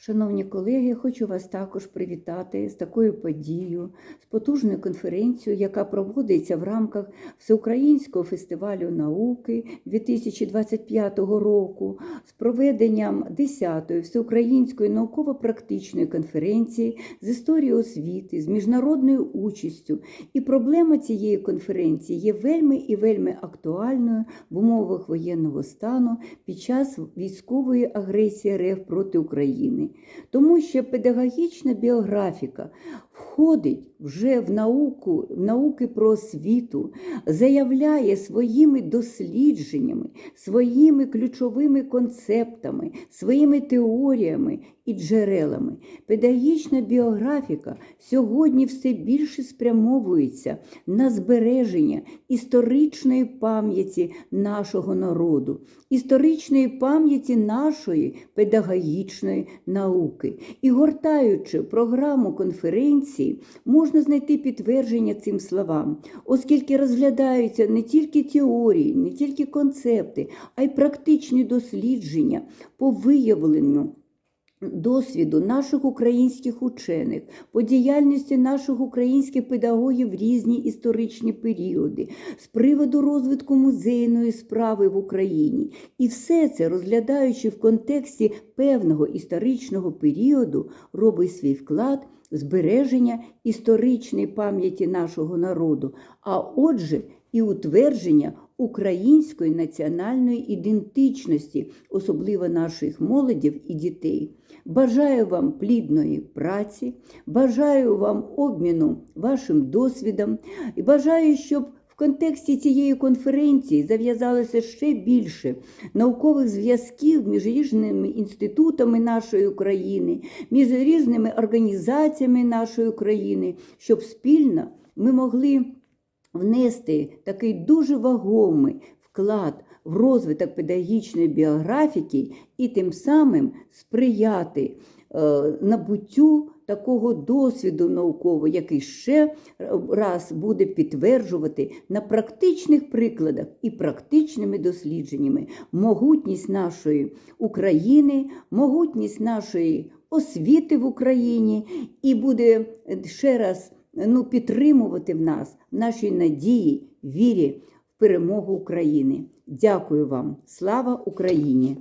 Шановні колеги, хочу вас також привітати з такою подією, з потужною конференцією, яка проводиться в рамках Всеукраїнського фестивалю науки 2025 року, з проведенням 10-ї всеукраїнської науково-практичної конференції з історії освіти, з міжнародною участю. І проблема цієї конференції є вельми і вельми актуальною в умовах воєнного стану під час військової агресії РФ проти України. Тому що педагогічна біографіка входить вже в науку, в науки про освіту, заявляє своїми дослідженнями, своїми ключовими концептами, своїми теоріями і джерелами. Педагогічна біографіка сьогодні все більше спрямовується на збереження історичної пам'яті нашого народу, історичної пам'яті нашої педагогічної науки. І гортаючи програму конференції, можна знайти підтвердження цим словам, оскільки розглядаються не тільки теорії, не тільки концепти, а й практичні дослідження по виявленню. Досвіду наших українських учених, по діяльності наших українських педагогів в різні історичні періоди, з приводу розвитку музейної справи в Україні. І все це, розглядаючи в контексті певного історичного періоду, робить свій вклад збереження історичної пам'яті нашого народу, а отже, і утвердження української національної ідентичності, особливо наших молодів і дітей. Бажаю вам плідної праці, бажаю вам обміну вашим досвідом і бажаю, щоб контексті цієї конференції зав'язалося ще більше наукових зв'язків між різними інститутами нашої країни, між різними організаціями нашої країни, щоб спільно ми могли внести такий дуже вагомий вклад в розвиток педагогічної біографіки і тим самим сприяти е, набуттю такого досвіду наукового, який ще раз буде підтверджувати на практичних прикладах і практичними дослідженнями могутність нашої України, могутність нашої освіти в Україні, і буде ще раз ну, підтримувати в нас, в нашій надії, вірі в перемогу України. Дякую вам. Слава Україні!